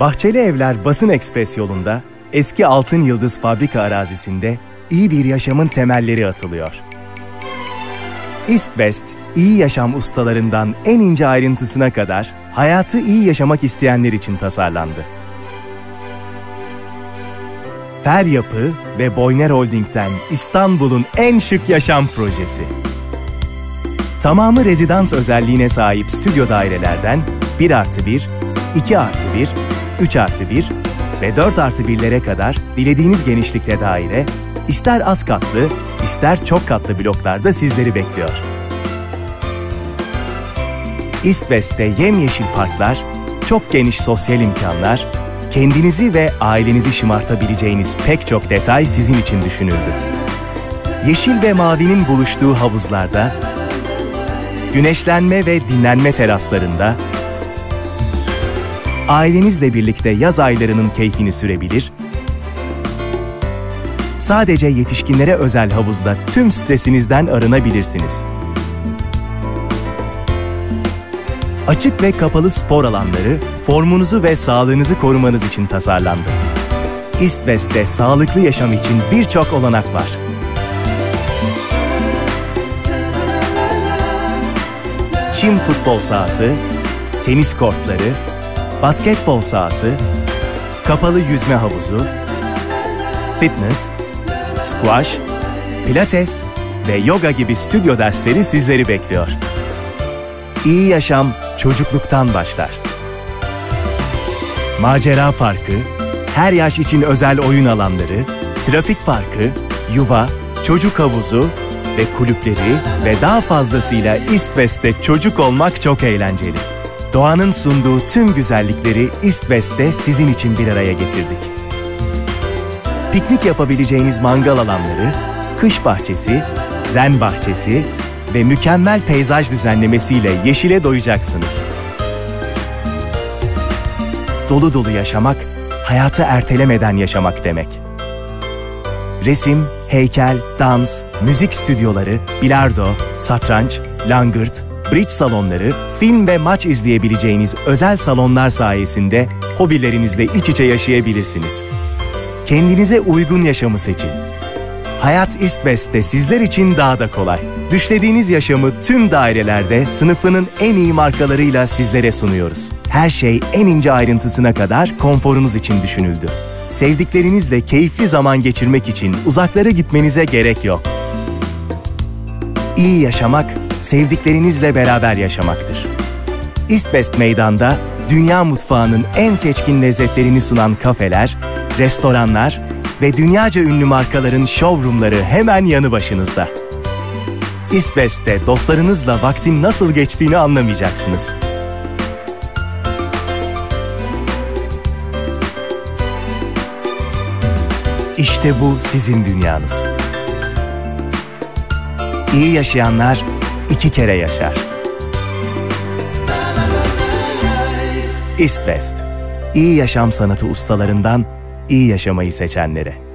Bahçeli Evler Basın Ekspres yolunda eski Altın Yıldız fabrika arazisinde iyi bir yaşamın temelleri atılıyor. East West, iyi yaşam ustalarından en ince ayrıntısına kadar hayatı iyi yaşamak isteyenler için tasarlandı. Fer Yapı ve Boyner Holding'den İstanbul'un en şık yaşam projesi. Tamamı rezidans özelliğine sahip stüdyo dairelerden 1 artı 1, 2 artı 1, 3 artı 1 ve 4 artı 1'lere kadar dilediğiniz genişlikte daire, ister az katlı, ister çok katlı bloklarda sizleri bekliyor. East West'te yemyeşil parklar, çok geniş sosyal imkanlar, kendinizi ve ailenizi şımartabileceğiniz pek çok detay sizin için düşünüldü. Yeşil ve mavinin buluştuğu havuzlarda, güneşlenme ve dinlenme teraslarında, ailenizle birlikte yaz aylarının keyfini sürebilir, sadece yetişkinlere özel havuzda tüm stresinizden arınabilirsiniz. Açık ve kapalı spor alanları formunuzu ve sağlığınızı korumanız için tasarlandı. East West'te sağlıklı yaşam için birçok olanak var. Çim futbol sahası, tenis kortları, basketbol sahası, kapalı yüzme havuzu, fitness, squash, pilates ve yoga gibi stüdyo dersleri sizleri bekliyor. İyi yaşam çocukluktan başlar. Macera Parkı, her yaş için özel oyun alanları, trafik parkı, yuva, çocuk havuzu ve kulüpleri ve daha fazlasıyla East West'te çocuk olmak çok eğlenceli. Doğanın sunduğu tüm güzellikleri East West'te sizin için bir araya getirdik. Piknik yapabileceğiniz mangal alanları, kış bahçesi, zen bahçesi ve mükemmel peyzaj düzenlemesiyle yeşile doyacaksınız. Dolu dolu yaşamak, hayatı ertelemeden yaşamak demek. Resim, heykel, dans, müzik stüdyoları, bilardo, satranç, langırt, bridge salonları, film ve maç izleyebileceğiniz özel salonlar sayesinde hobilerinizle iç içe yaşayabilirsiniz. Kendinize uygun yaşamı seçin. Hayat East West'te sizler için daha da kolay. Düşlediğiniz yaşamı tüm dairelerde sınıfının en iyi markalarıyla sizlere sunuyoruz. Her şey en ince ayrıntısına kadar konforunuz için düşünüldü. Sevdiklerinizle keyifli zaman geçirmek için uzaklara gitmenize gerek yok. İyi yaşamak, sevdiklerinizle beraber yaşamaktır. East Meydan'da dünya mutfağının en seçkin lezzetlerini sunan kafeler, restoranlar ve dünyaca ünlü markaların showroomları hemen yanı başınızda. East dostlarınızla vaktin nasıl geçtiğini anlamayacaksınız. İşte bu sizin dünyanız. İyi yaşayanlar iki kere yaşar. East West. İyi yaşam sanatı ustalarından iyi yaşamayı seçenlere.